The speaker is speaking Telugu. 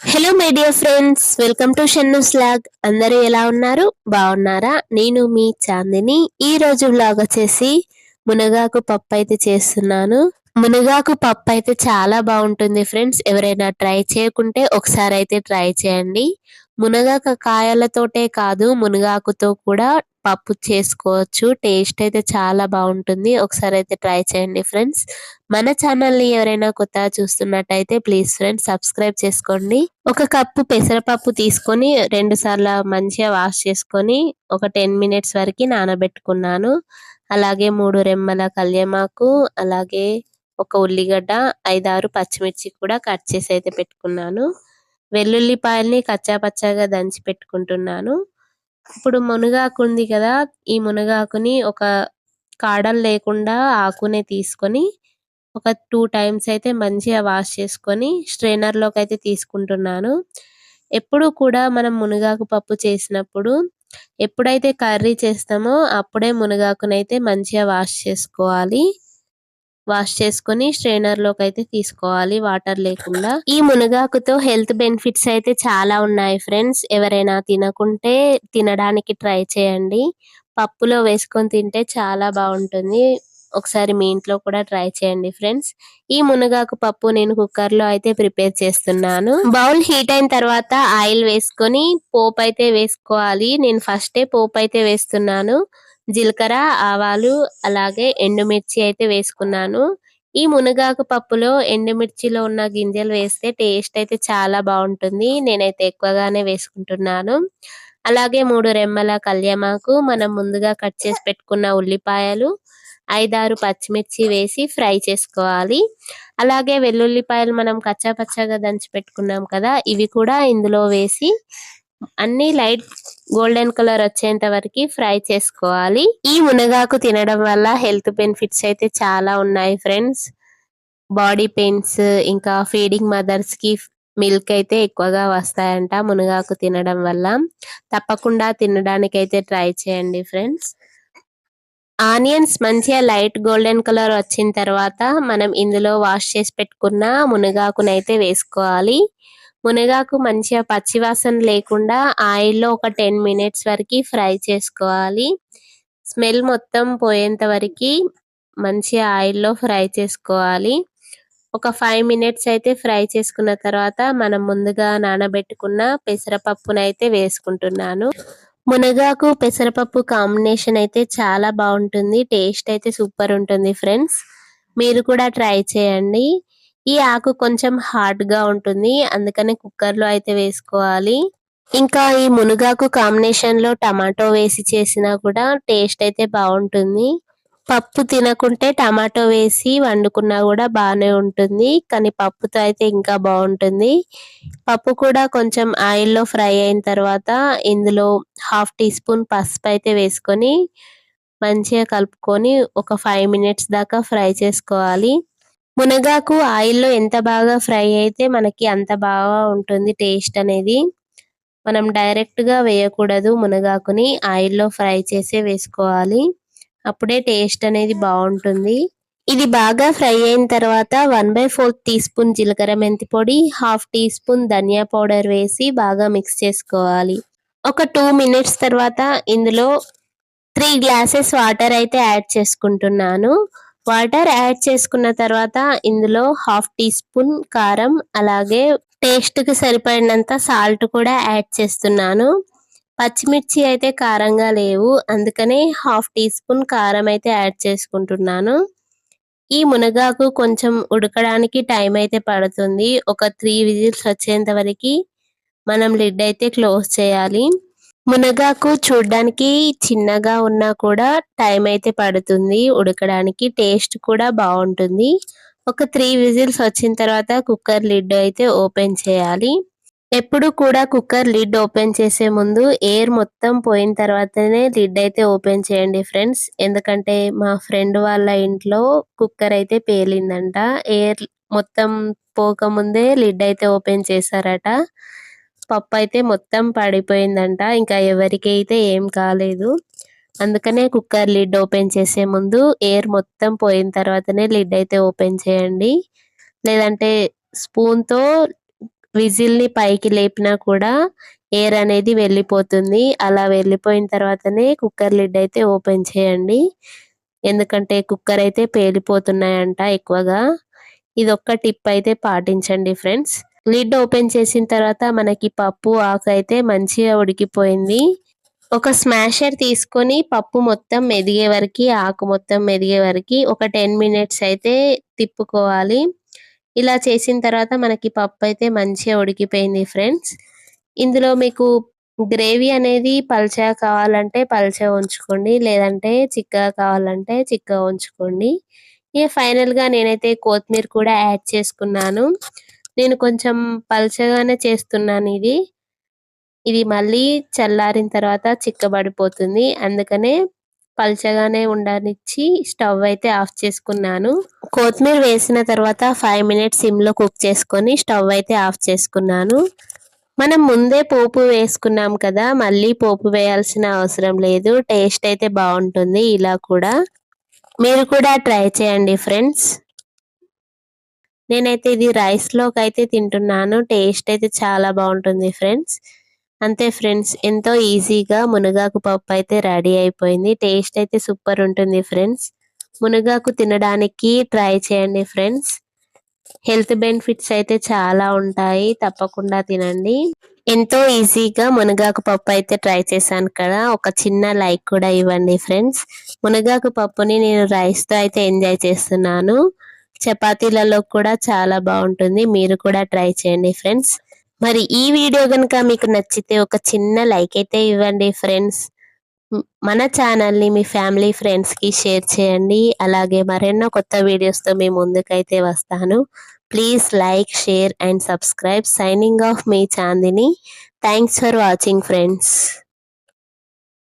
Hello my dear friends welcome to Shannu slog అందరూ ఎలా ఉన్నారు? బాగున్నారా? నేను మీ చాందిని. ఈ రోజు బ్లాగ్ వచ్చేసి మునగాకు పప్పు అయితే చేస్తున్నాను. మునగాకు పప్పు అయితే చాలా బాగుంటుంది ఫ్రెండ్స్ ఎవరైనా ట్రై చేయకుంటే ఒకసారి అయితే ట్రై చేయండి. మునగాక కాయలతోటే కాదు మునగాకుతో కూడా పప్పు చేసుకోవచ్చు. టేస్ట్ అయితే చాలా బాగుంటుంది. ఒకసారి అయితే ట్రై చేయండి ఫ్రెండ్స్. మన ఛానల్ని ఎవరైనా కొత్తగా చూస్తున్నట్టయితే ప్లీజ్ ఫ్రెండ్స్ సబ్స్క్రైబ్ చేసుకోండి. ఒక కప్పు పెసరపప్పు తీసుకొని రెండు సార్లు మంచిగా వాష్ చేసుకొని ఒక టెన్ మినిట్స్ వరకు నానబెట్టుకున్నాను. అలాగే మూడు రెమ్మల కళ్యమాకు అలాగే ఒక ఉల్లిగడ్డ ఐదారు పచ్చిమిర్చి కూడా కట్ చేసి అయితే పెట్టుకున్నాను. వెల్లుల్లిపాయల్ని కచ్చాపచ్చాగా దంచి పెట్టుకుంటున్నాను. ఇప్పుడు మునగాకు ఉంది కదా ఈ మునగాకుని ఒక కాడలు లేకుండా ఆకునే తీసుకొని ఒక టూ టైమ్స్ అయితే మంచిగా వాష్ చేసుకొని స్ట్రైనర్లోకి అయితే తీసుకుంటున్నాను. ఎప్పుడు కూడా మనం మునగాకు పప్పు చేసినప్పుడు ఎప్పుడైతే కర్రీ చేస్తామో అప్పుడే మునగాకునైతే మంచిగా వాష్ చేసుకోవాలి. వాష్ చేసుకొని స్ట్రైనర్లోకి అయితే తీసుకోవాలి వాటర్ లేకుండా. ఈ మునగాకుతో హెల్త్ బెనిఫిట్స్ అయితే చాలా ఉన్నాయి ఫ్రెండ్స్. ఎవరైనా తినకుంటే తినడానికి ట్రై చేయండి. పప్పులో వేసుకొని తింటే చాలా బాగుంటుంది. ఒకసారి మీ ఇంట్లో కూడా ట్రై చేయండి ఫ్రెండ్స్. ఈ మునగాకు పప్పు నేను కుక్కర్లో అయితే ప్రిపేర్ చేస్తున్నాను. బౌల్ హీట్ అయిన తర్వాత ఆయిల్ వేసుకొని పోపు అయితే వేసుకోవాలి. నేను ఫస్టే పోపు అయితే వేస్తున్నాను. జీలకర్ర ఆవాలు అలాగే ఎండుమిర్చి అయితే వేసుకున్నాను. ఈ మునగాకు పప్పులో ఎండుమిర్చిలో ఉన్న గింజలు వేస్తే టేస్ట్ అయితే చాలా బాగుంటుంది. నేనైతే ఎక్కువగానే వేసుకుంటున్నాను. అలాగే మూడు రెమ్మల కళ్యామాకు మనం ముందుగా కట్ చేసి పెట్టుకున్న ఉల్లిపాయలు ఐదారు పచ్చిమిర్చి వేసి ఫ్రై చేసుకోవాలి. అలాగే వెల్లుల్లిపాయలు మనం కచ్చా పచ్చగా దంచి పెట్టుకున్నాం కదా ఇవి కూడా ఇందులో వేసి అన్ని లైట్ గోల్డెన్ కలర్ వచ్చేంత వరకు ఫ్రై చేసుకోవాలి. ఈ మునగాకు తినడం వల్ల హెల్త్ బెనిఫిట్స్ అయితే చాలా ఉన్నాయి ఫ్రెండ్స్. బాడీ పెయిన్స్ ఇంకా ఫీడింగ్ మదర్స్కి మిల్క్ అయితే ఎక్కువగా వస్తాయంట మునగాకు తినడం వల్ల. తప్పకుండా తినడానికి అయితే ట్రై చేయండి ఫ్రెండ్స్. ఆనియన్స్ మంచిగా లైట్ గోల్డెన్ కలర్ వచ్చిన తర్వాత మనం ఇందులో వాష్ చేసి పెట్టుకున్న మునగాకునైతే వేసుకోవాలి. మునగాకు మంచిగా పచ్చివాసన లేకుండా ఆయిల్లో ఒక టెన్ మినిట్స్ వరకు ఫ్రై చేసుకోవాలి. స్మెల్ మొత్తం పోయేంత వరకు మంచిగా ఆయిల్లో ఫ్రై చేసుకోవాలి. ఒక ఫైవ్ మినిట్స్ అయితే ఫ్రై చేసుకున్న తర్వాత మనం ముందుగా నానబెట్టుకున్న పెసరపప్పునైతే వేసుకుంటున్నాను. మునగాకు పెసరపప్పు కాంబినేషన్ అయితే చాలా బాగుంటుంది. టేస్ట్ అయితే సూపర్ ఉంటుంది ఫ్రెండ్స్. మీరు కూడా ట్రై చేయండి. ఈ ఆకు కొంచెం హార్డ్గా ఉంటుంది. అందుకని కుక్కర్లో అయితే వేసుకోవాలి. ఇంకా ఈ మునగాకు కాంబినేషన్లో టమాటో వేసి చేసినా కూడా టేస్ట్ అయితే బాగుంటుంది. పప్పు తినకుంటే టమాటో వేసి వండుకున్నా కూడా బాగానే ఉంటుంది. కానీ పప్పుతో అయితే ఇంకా బాగుంటుంది. పప్పు కూడా కొంచెం ఆయిల్లో ఫ్రై అయిన తర్వాత ఇందులో హాఫ్ టీ స్పూన్ పసుపు అయితే వేసుకొని మంచిగా కలుపుకొని ఒక ఫైవ్ మినిట్స్ దాకా ఫ్రై చేసుకోవాలి. మునగాకు ఆయిల్లో ఎంత బాగా ఫ్రై అయితే మనకి అంత బాగా ఉంటుంది టేస్ట్ అనేది. మనం డైరెక్ట్గా వేయకూడదు మునగాకుని ఆయిల్లో ఫ్రై చేసే వేసుకోవాలి. అప్పుడే టేస్ట్ అనేది బాగుంటుంది. ఇది బాగా ఫ్రై అయిన తర్వాత one by fourth teaspoon జీలకర్ర మెంతి పొడి హాఫ్ టీ స్పూన్ ధనియా పౌడర్ వేసి బాగా మిక్స్ చేసుకోవాలి. ఒక టూ మినిట్స్ తర్వాత ఇందులో త్రీ గ్లాసెస్ వాటర్ అయితే యాడ్ చేసుకుంటున్నాను. వాటర్ యాడ్ చేసుకున్న తర్వాత ఇందులో హాఫ్ టీ స్పూన్ కారం అలాగే టేస్ట్కి సరిపడినంత సాల్ట్ కూడా యాడ్ చేస్తున్నాను. పచ్చిమిర్చి అయితే కారంగా లేవు అందుకనే హాఫ్ టీ స్పూన్ కారం అయితే యాడ్ చేసుకుంటున్నాను. ఈ మునగాకు కొంచెం ఉడకడానికి టైం అయితే పడుతుంది. ఒక త్రీ విజిల్స్ వచ్చేంత వరకు మనం లిడ్ అయితే క్లోజ్ చేయాలి. మునగాకు చూడడానికి చిన్నగా ఉన్నా కూడా టైం అయితే పడుతుంది. ఉడకడానికి టేస్ట్ కూడా బాగుంటుంది. ఒక త్రీ విజిల్స్ వచ్చిన తర్వాత కుక్కర్ లిడ్ అయితే ఓపెన్ చేయాలి. ఎప్పుడు కూడా కుక్కర్ లిడ్ ఓపెన్ చేసే ముందు ఎయిర్ మొత్తం పోయిన తర్వాతనే లిడ్ అయితే ఓపెన్ చేయండి ఫ్రెండ్స్. ఎందుకంటే మా ఫ్రెండ్ వాళ్ళ ఇంట్లో కుక్కర్ అయితే పేలిందంట. ఎయిర్ మొత్తం పోకముందే లిడ్ అయితే ఓపెన్ చేశారట. పప్పు అయితే మొత్తం పడిపోయిందంట. ఇంకా ఎవరికైతే ఏం కాలేదు. అందుకనే కుక్కర్ లిడ్ ఓపెన్ చేసే ముందు ఎయిర్ మొత్తం పోయిన తర్వాతనే లిడ్ అయితే ఓపెన్ చేయండి. లేదంటే స్పూన్తో విజిల్ని పైకి లేపినా కూడా ఎయిర్ అనేది వెళ్ళిపోతుంది. అలా వెళ్ళిపోయిన తర్వాతనే కుక్కర్ లిడ్ అయితే ఓపెన్ చేయండి. ఎందుకంటే కుక్కర్ అయితే పేలిపోతున్నాయంట ఎక్కువగా. ఇది ఒక్క టిప్ అయితే పాటించండి ఫ్రెండ్స్. లిడ్ ఓపెన్ చేసిన తర్వాత మనకి పప్పు ఆకు అయితే మంచిగా ఉడికిపోయింది. ఒక స్మాషర్ తీసుకొని పప్పు మొత్తం మెదిగే వరకు ఆకు మొత్తం మెదిగే వరకు ఒక టెన్ మినిట్స్ అయితే తిప్పుకోవాలి. ఇలా చేసిన తర్వాత మనకి పప్పు అయితే మంచిగా ఉడికిపోయింది ఫ్రెండ్స్. ఇందులో మీకు గ్రేవీ అనేది పల్చగా కావాలంటే పల్చగా ఉంచుకోండి లేదంటే చిక్కగా కావాలంటే చిక్కగా ఉంచుకోండి. ఇక ఫైనల్గా నేనైతే కొత్తిమీర కూడా యాడ్ చేసుకున్నాను. నేను కొంచెం పల్చగానే చేస్తున్నాను ఇది. ఇది మళ్ళీ చల్లారిన తర్వాత చిక్కబడిపోతుంది. అందుకనే పల్చగానే ఉండనిచ్చి స్టవ్ అయితే ఆఫ్ చేసుకున్నాను. కొత్తిమీర వేసిన తర్వాత ఫైవ్ మినిట్స్ సిమ్లో కుక్ చేసుకొని స్టవ్ అయితే ఆఫ్ చేసుకున్నాను. మనం ముందే పోపు వేసుకున్నాం కదా మళ్ళీ పోపు వేయాల్సిన అవసరం లేదు. టేస్ట్ అయితే బాగుంటుంది ఇలా కూడా. మీరు కూడా ట్రై చేయండి ఫ్రెండ్స్. నేనైతే ఇది రైస్లోకి అయితే తింటున్నాను. టేస్ట్ అయితే చాలా బాగుంటుంది ఫ్రెండ్స్ అంతే ఫ్రెండ్స్ ఎంతో ఈజీగా మునగాకు పప్పు అయితే రెడీ అయిపోయింది. టేస్ట్ అయితే సూపర్ ఉంటుంది ఫ్రెండ్స్ మునగాకు తినడానికి ట్రై చేయండి ఫ్రెండ్స్ హెల్త్ బెనిఫిట్స్ అయితే చాలా ఉంటాయి. తప్పకుండా తినండి. ఎంతో ఈజీగా మునగాకు పప్పు అయితే ట్రై చేశాను కదా. ఒక చిన్న లైక్ కూడా ఇవ్వండి ఫ్రెండ్స్ మునగాకు పప్పుని నేను రైస్తో అయితే ఎంజాయ్ చేస్తున్నాను. చపాతీలలో కూడా చాలా బాగుంటుంది. మీరు కూడా ట్రై చేయండి ఫ్రెండ్స్. మరి ఈ వీడియో కనుక మీకు నచ్చితే ఒక చిన్న లైక్ అయితే ఇవ్వండి ఫ్రెండ్స్. మన ఛానల్ని మీ ఫ్యామిలీ ఫ్రెండ్స్కి షేర్ చేయండి. అలాగే మరెన్నో కొత్త వీడియోస్తో మీ ముందుకైతే వస్తాను. Please like share and subscribe. Signing off me Chandini. Thanks for watching friends.